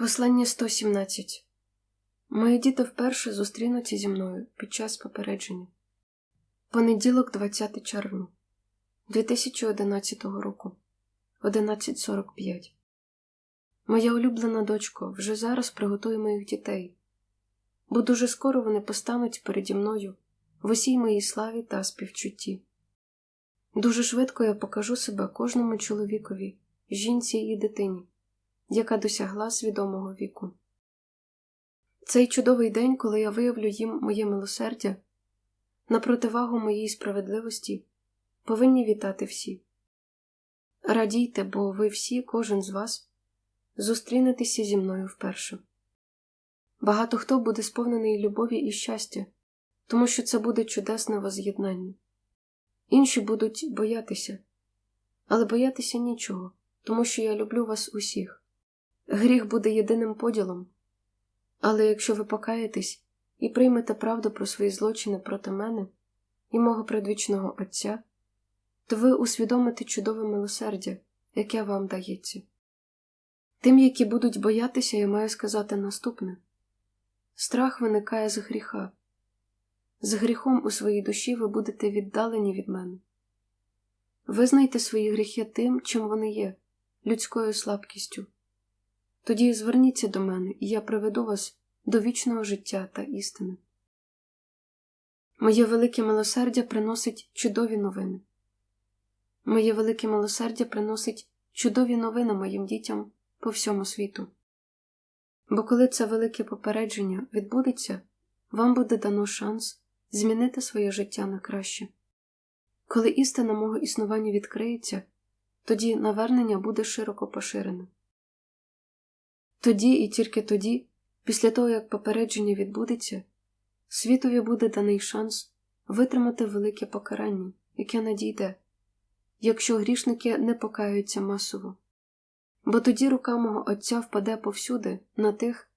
Послання 117 Мої діти вперше зустрінуться зі мною під час попередження. Понеділок, 20 червня 2011 року 11.45 Моя улюблена дочко вже зараз приготує моїх дітей, бо дуже скоро вони постануть переді мною в усій моїй славі та співчутті. Дуже швидко я покажу себе кожному чоловікові, жінці і дитині яка досягла свідомого віку. Цей чудовий день, коли я виявлю їм моє милосердя, на противагу моїй справедливості, повинні вітати всі. Радійте, бо ви всі, кожен з вас, зустрінетеся зі мною вперше. Багато хто буде сповнений любові і щастя, тому що це буде чудесне воз'єднання. Інші будуть боятися, але боятися нічого, тому що я люблю вас усіх. Гріх буде єдиним поділом. Але якщо ви покаєтесь і приймете правду про свої злочини проти мене і мого предвічного Отця, то ви усвідомите чудове милосердя, яке вам дається. Тим, які будуть боятися, я маю сказати наступне страх виникає з гріха. З гріхом у своїй душі ви будете віддалені від мене. Визнайте свої гріхи тим, чим вони є, людською слабкістю. Тоді зверніться до мене, і я приведу вас до вічного життя та істини. Моє велике милосердя приносить чудові новини. Моє велике милосердя приносить чудові новини моїм дітям по всьому світу. Бо коли це велике попередження відбудеться, вам буде дано шанс змінити своє життя на краще. Коли істина мого існування відкриється, тоді навернення буде широко поширене. Тоді і тільки тоді, після того як попередження відбудеться, світові буде даний шанс витримати велике покарання, яке надійде, якщо грішники не покаються масово. Бо тоді рука мого Отця впаде повсюди на тих,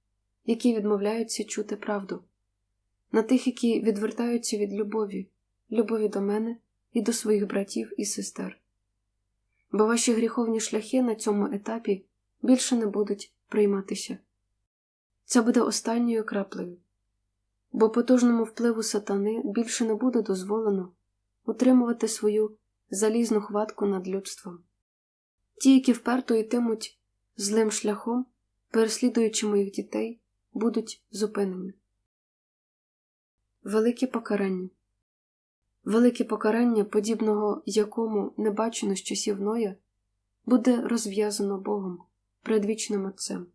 які відмовляються чути правду, на тих, які відвертаються від любові, любові до мене і до своїх братів і сестер. Бо ваші гріховні шляхи на цьому етапі більше не будуть прийматися. Це буде останньою краплею, бо потужному впливу сатани більше не буде дозволено утримувати свою залізну хватку над людством. Ті, які вперто йтимуть злим шляхом, переслідуючи моїх дітей, будуть зупинені. Велике покарання Велике покарання, подібного якому не бачено з часів Ноя, буде розв'язано Богом предвічним Отцем.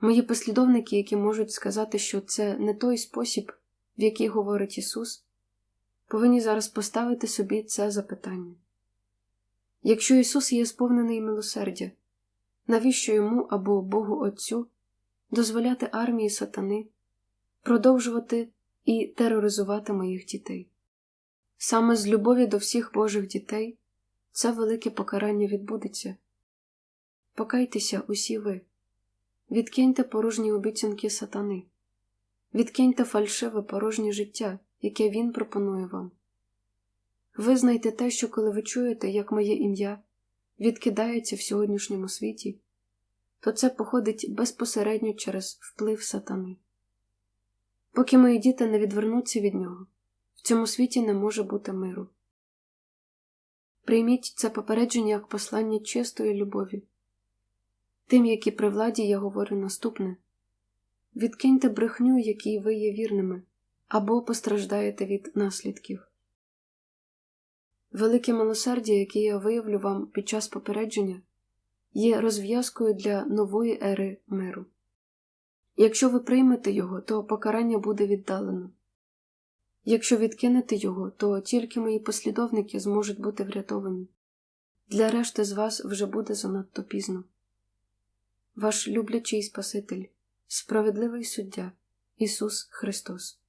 Мої послідовники, які можуть сказати, що це не той спосіб, в який говорить Ісус, повинні зараз поставити собі це запитання. Якщо Ісус є сповнений милосердя, навіщо йому або Богу Отцю дозволяти армії сатани продовжувати і тероризувати моїх дітей? Саме з любові до всіх Божих дітей це велике покарання відбудеться. Покайтеся усі ви, відкиньте порожні обіцянки сатани, відкиньте фальшиве порожнє життя, яке він пропонує вам. Визнайте те, що коли ви чуєте, як моє ім'я відкидається в сьогоднішньому світі, то це походить безпосередньо через вплив сатани. Поки мої діти не відвернуться від нього, в цьому світі не може бути миру. Прийміть це попередження як послання чистої любові. Тим, які при владі я говорю наступне відкиньте брехню, якій ви є вірними, або постраждаєте від наслідків. Велике милосердя, яке я виявлю вам під час попередження, є розв'язкою для нової ери миру. Якщо ви приймете його, то покарання буде віддалено. Якщо відкинете його, то тільки мої послідовники зможуть бути врятовані. Для решти з вас вже буде занадто пізно ваш люблячий Спаситель, справедливий суддя Ісус Христос.